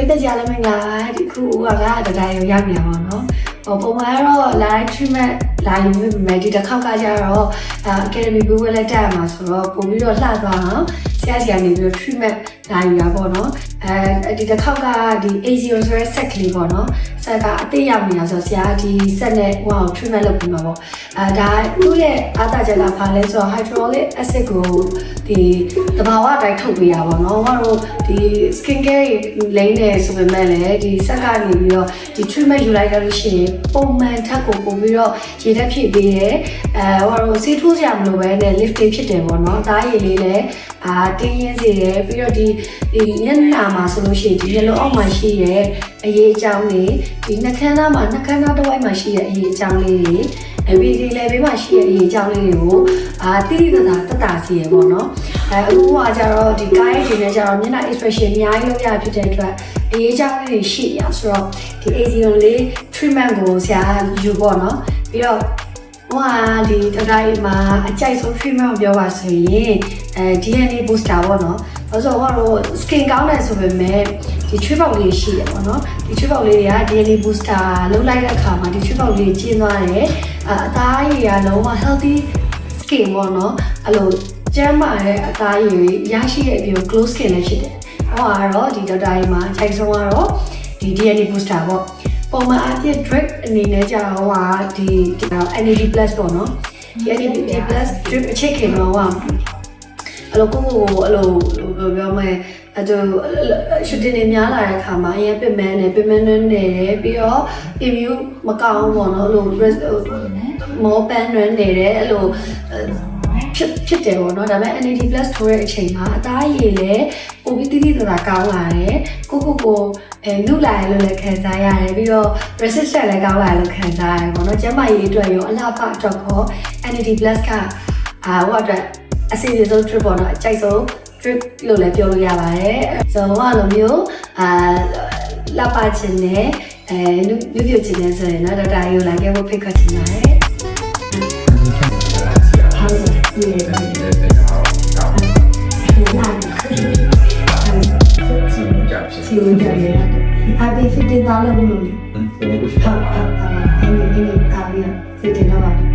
ရိသတ်ကြလည်းမင်္ဂလာပါဒီခုကကတတိုင်းရောက်ရောက်နေတာပေါ့နော်ဟိုပုံမှန်ကတော့ live treatment လာယူပြီးမယ်ဒီတစ်ခေါက်ကကြတော့အဲ academy ဘိုးဝဲလက်တက်ရမှာဆိုတော့ပုံပြီးတော့လှသွားအောင် ဆရာဆရာနေပြီးတော့ treatment လာယူတာပေါ့နော်အဲဒီတစ်ခေါက်ကဒီ ASIO ဆိုတဲ့ set ကလေးပေါ့နော် set ကအသေးရောက်နေတာဆိုတော့ဆရာဒီ set နဲ့ဟို treatment လုပ်ပြီးမှာပေါ့အဲဒါသူ့ရဲ့အားသာချက်ကဘာလဲဆိုတော့ hyaluronic acid ကိုဒီတဘာဝအတိုင်းထုတ်ပေးရပါတော့။ဘာလို့ဒီ skin care လိမ့်နေဆိုပေမဲ့လည်းဒီဆက်ကနေပြီးတော့ဒီ treatment ယူလိုက်ကြလို့ရှိရင်ပုံမှန်ထက်ကိုပို့ပြီးတော့ရေတက်ဖြည့်ပေးတယ်။အဲဘာလို့ဆေးထိုးစရာမလိုပဲနဲ့ lifting ဖြစ်တယ်ပေါ့နော်။ဒါရည်လေးလည်းအာတင်းရင်းစေတယ်ပြီးတော့ဒီဒီညနာမှာဆိုလို့ရှိရင်ဒီမျက်လုံးအောက်မှာရှိရဲ့အရေးအကြောင်းတွေဒီနှာခမ်းသားမှာနှာခမ်းသားတစ်ဝိုက်မှာရှိတဲ့အရေးအကြောင်းလေးတွေအဝီဒီလည်းဘေးမှာရှိတဲ့အရေးအကြောင်းလေးတွေကိုအာတိတိတသာတက်တာစီရပေါ့နော်အဲအခုကကြတော့ဒီကားရဲ့ဒီနဲ့ကြတော့မျက်နှာ expression အများကြီးလုပ်ရဖြစ်တဲ့အတွက်အရေးအကြောင်းလေးတွေရှိရဆိုတော့ဒီ ASIO လေး treatment ကိုဆရာယူပေါ့နော်ပြီးတော့ ဟိုဟာဒီတတိုင်းမှာအကြိုက်ဆုံး treatment ကိုပြောပါဆိုရင်အဲ DNA booster ပေါ့နော်။ဘာလို့ဆိုတော့ skin ကောင်းတယ်ဆိုပေမဲ့ဒီချွေးပေါက်လေးရှိတယ်ပေါ့နော်။ဒီချွေးပေါက်လေးတွေက DNA booster လုပ်လိုက်တဲ့အခါမှာဒီချွေးပေါက်လေးကျင်းသွားတယ်။အအသားရည်ကလုံးဝ healthy skin ပေါ့နော်။အဲ့လိုကျန်းမာတဲ့အသားရည်ရရှိတဲ့အပြင် glow skin လည်းဖြစ်တယ်။ဟောကတော့ဒီဒေါက်တာကြီးမှာအချိန်ဆုံးကတော့ဒီ DNA booster ပေါ့။ ပုံမှန်အပြည့် drip အနေနဲ့ကြာဟိုဟာဒီဒီ energy plus ပေါ့နော်ဒီ energy plus drip အချက်ခင်တော့ဟိုအဲ့လိုကိုကိုအဲ့လိုဘယ်လိုပြောမလဲအဲ့တော့ရှူတင်နေများလာတဲ့အခါမှာအရင်ပင်မန်းနေပင်မန်းနေနေတယ်ပြီးတော့ immune မကောင်းဘောနော်အဲ့လိုမောပန်းနေနေတယ်အဲ့လို ဖြစ်ဖြစ်တယ်ပေါ့နော်ဒါပေမဲ့ NAD+ ထိုးတဲ့အချိန်မှာအသားရည်လည်းပိုပြီးတိတိကျကျကောင်းလာတယ်ကိုကိုကိုအဲနုလာရလို့လည်းခံစားရတယ်ပြီးတော့ resistant လည်းကောင်းလာလို့ခံစားရတယ်ပေါ့နော်ကျန်းမာရေးအတွက်ရောအလားပါအတွက်ကော NAD+ ကအာဟိုအတွက်အစီအစဉ်ဆုံး trip ပေါ့နော်အကြိုက်ဆုံး trip လို့လည်းပြောလို့ရပါတယ်ဆိုတော့ဟိုလိုမျိုးအာလာပါခြင်းနဲ့အဲနုနုပြခြင်းနဲ့ဆိုရင်တော့ဒေါက်တာယူလာခဲ့ဖို့ဖိတ်ခေါ်ချင်ပါတယ် စီဝင်ကြရတယ်အဘိဖိတင်သားလို့လို့ဟုတ်ဟုတ်ဟုတ်အဲ့ဒီဒီအားရဖိတင်တော့